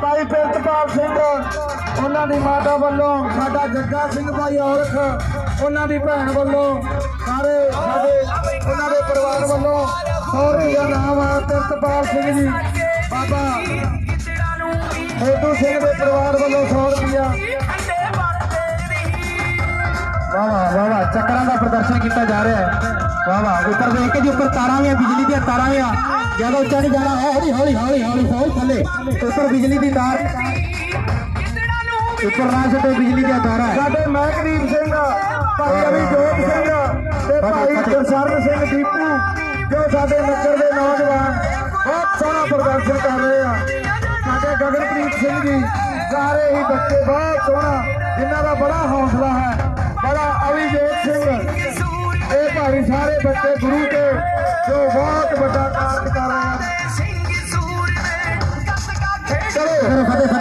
ਭਾਈ ਪ੍ਰਿਤਪਾਲ ਸਿੰਘ, ਉਹਨਾਂ ਦੀ ਮਾਤਾ ਵੱਲੋਂ ਸਾਡਾ ਜੱਗਾ ਸਿੰਘ ਭਾਈ ਔਰਖ, ਉਹਨਾਂ ਦੀ ਭੈਣ ਵੱਲੋਂ ਸਾਰੇ ਸਾਡੇ, ਉਹਨਾਂ ਦੇ ਪਰਿਵਾਰ ਵੱਲੋਂ ਸੌ ਰੁਪਇਆ ਨਾਮ ਆ ਪ੍ਰਿਤਪਾਲ ਸਿੰਘ ਜੀ। ਬਾਬਾ ਹੈਦੂ ਸਿੰਘ ਦੇ ਪਰਿਵਾਰ ਵੱਲੋਂ 100 ਰੁਪਇਆ ਵਾਹ ਵਾਹ। ਚੱਕਰਾਂ ਦਾ ਪ੍ਰਦਰਸ਼ਨ ਕੀਤਾ ਜਾ ਰਿਹਾ ਹੈ। ਵਾਹ ਵਾਹ ਉੱਪਰ ਦੇਖ ਕੇ ਜੀ ਉੱਪਰ ਤਾਰਾਂ ਵੀ ਆ ਬਿਜਲੀ ਦੀਆਂ ਤਾਰਾਂ ਵੀ ਆ। ਜ਼ਿਆਦਾ ਉੱਚਾ ਨਹੀਂ ਜਾਣਾ ਹੌਲੀ ਹੌਲੀ ਹੌਲੀ ਹੌਲੀ ਹੌਲੀ ਥੱਲੇ। ਉੱਪਰ ਬਿਜਲੀ ਦੀ ਤਾਰ। ਉੱਪਰ ਨਾ ਛੱਡੋ ਬਿਜਲੀ ਦੀਆਂ ਤਾਰਾਂ। ਸਾਡੇ ਮਹਿਕਦੀਪ ਸਿੰਘ ਭਾਈ ਅਭਿਜੋਤ ਸਿੰਘ ਤੇ ਭਾਈ ਗੁਰਸ਼ਰਨ ਸਿੰਘ ਦੀਪੂ ਜੋ ਸਾਡੇ ਨਗਰ ਦੇ ਨੌਜਵਾਨ ਬਹੁਤ ਸੋਹਣਾ ਪ੍ਰਦਰਸ਼ਨ ਕਰ ਰਹੇ ਆ। ਸਾਡੇ ਗਗਨਪ੍ਰੀਤ ਸਿੰਘ ਜੀ ਸਾਰੇ ਹੀ ਬੱਚੇ ਬਹੁਤ ਸੋਹਣਾ। ਜਿਨ੍ਹਾਂ ਦਾ ਬੜਾ ਹੌਸਲਾ ਹੈ। ਸਾਰੇ ਬੱਚੇ ਗੁਰੂ ਕੇ ਜੋ ਬਹੁਤ ਵੱਡਾ ਕਾਰਜ ਕਰ ਰਹੇ ਹਨ। ਚਲੋ। ਫਤਿਹ